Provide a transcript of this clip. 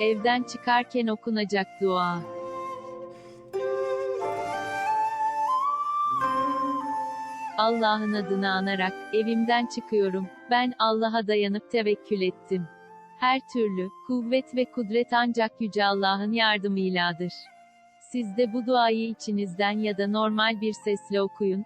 Evden çıkarken okunacak dua. Allah'ın adını anarak evimden çıkıyorum. Ben Allah'a dayanıp tevekkül ettim. Her türlü kuvvet ve kudret ancak yüce Allah'ın yardımıyladır. Siz de bu duayı içinizden ya da normal bir sesle okuyun.